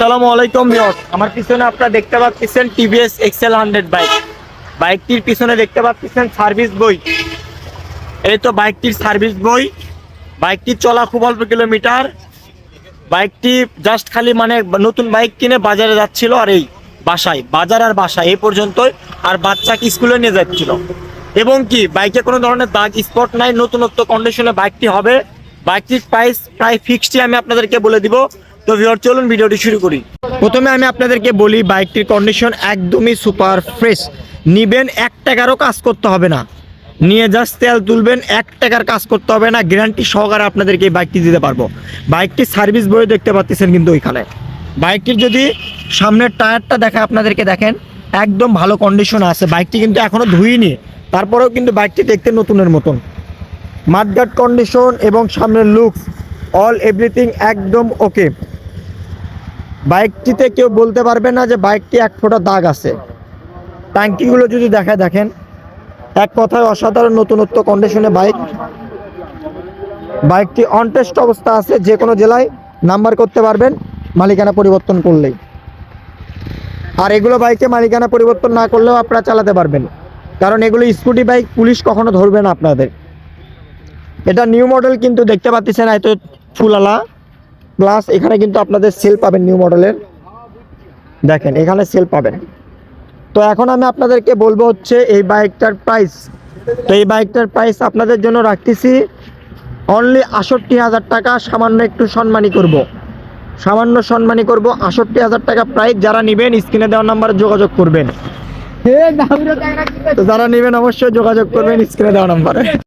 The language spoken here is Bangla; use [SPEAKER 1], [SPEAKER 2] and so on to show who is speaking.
[SPEAKER 1] আসসালামু আলাইকুম ভিউয়ার্স। আমার পিছনে আপনারা দেখতে পাচ্ছেন টিভিএস এক্সেল হান্ড্রেড বাইক বাইকটির পিছনে দেখতে পাচ্ছেন সার্ভিস বই। এই তো বাইকটির সার্ভিস বই। বাইকটির চলা খুব অল্প কিলোমিটার বাইকটি জাস্ট খালি মানে নতুন বাইক কিনে বাজারে যাচ্ছিল আর এই বাসায়, বাজার আর বাসায় এই পর্যন্তই আর বাচ্চাকে স্কুলে নিয়ে যাচ্ছিল। এবং কি, বাইকে কোনো ধরনের দাগ স্পট নাই, নতুনত্ব কন্ডিশনে বাইকটি হবে। বাইকটির প্রাইস প্রায় ফিক্সডই আমি আপনাদেরকে বলে দিব। তো ভিউয়ার, চলুন ভিডিওটি শুরু করি। প্রথমে আমি আপনাদেরকে বলি, বাইকটির কন্ডিশন একদমই সুপার ফ্রেশ নিবেন এক টাকারও কাজ করতে হবে না। নিয়ে জাস্ট তেল তুলবেন, এক টাকার কাজ করতে হবে না। গ্যারান্টি সহকারে আপনাদেরকে এই বাইকটি দিতে পারব। বাইকটির সার্ভিস বই দেখতে পাচ্ছেন কিন্তু ওইখানে। বাইকটির যদি সামনের টায়ারটা দেখে আপনাদেরকে দেখেন, একদম ভালো কন্ডিশন আছে। বাইকটি কিন্তু এখনও ধুইনি। তারপরেও কিন্তু বাইকটি দেখতে নতুনের মতন। মাঠগাট কন্ডিশন এবং সামনের লুকস অল এভরিথিং একদম ওকে বাইকটিতে কেউ বলতে পারবে না যে বাইকটি এক ফোঁটা দাগ আছে। ট্যাঙ্কিগুলো যদি দেখা দেখেন। এক কথায় অসাধারণ নতুনত্ব কন্ডিশনে বাইক। বাইকটি অন টেস্ট অবস্থা আছে, যে কোনো জেলায় নাম্বার করতে পারবেন, মালিকানা পরিবর্তন করলেই। আর এগুলো বাইকে মালিকানা পরিবর্তন না করলেও আপনারা চালাতে পারবেন। কারণ এগুলো স্কুটি বাইক, পুলিশ কখনো ধরবে না আপনাদের। এটা নিউ মডেল, কিন্তু দেখতে পাচ্ছেন, এত ফুলালা। প্লাস এখানে কিন্তু আপনাদের সেল পাবেন নিউ মডেলের দেখেন এখানে সেল পাবেন। তো এখন আমি আপনাদেরকে বলব হচ্ছে এই বাইকটার প্রাইস তো এই বাইকটার প্রাইস আপনাদের জন্য রাখতেছি। অনলি আষট্টি হাজার টাকা সামান্য একটু সম্মানী করব। সামান্য সম্মানী করব আষট্টি হাজার টাকা প্রাইস যারা নেবেন স্ক্রিনে দেওয়ার নাম্বারে যোগাযোগ করবেন। তো যারা নেবেন অবশ্যই যোগাযোগ করবেন স্ক্রিনে দেওয়া নাম্বারে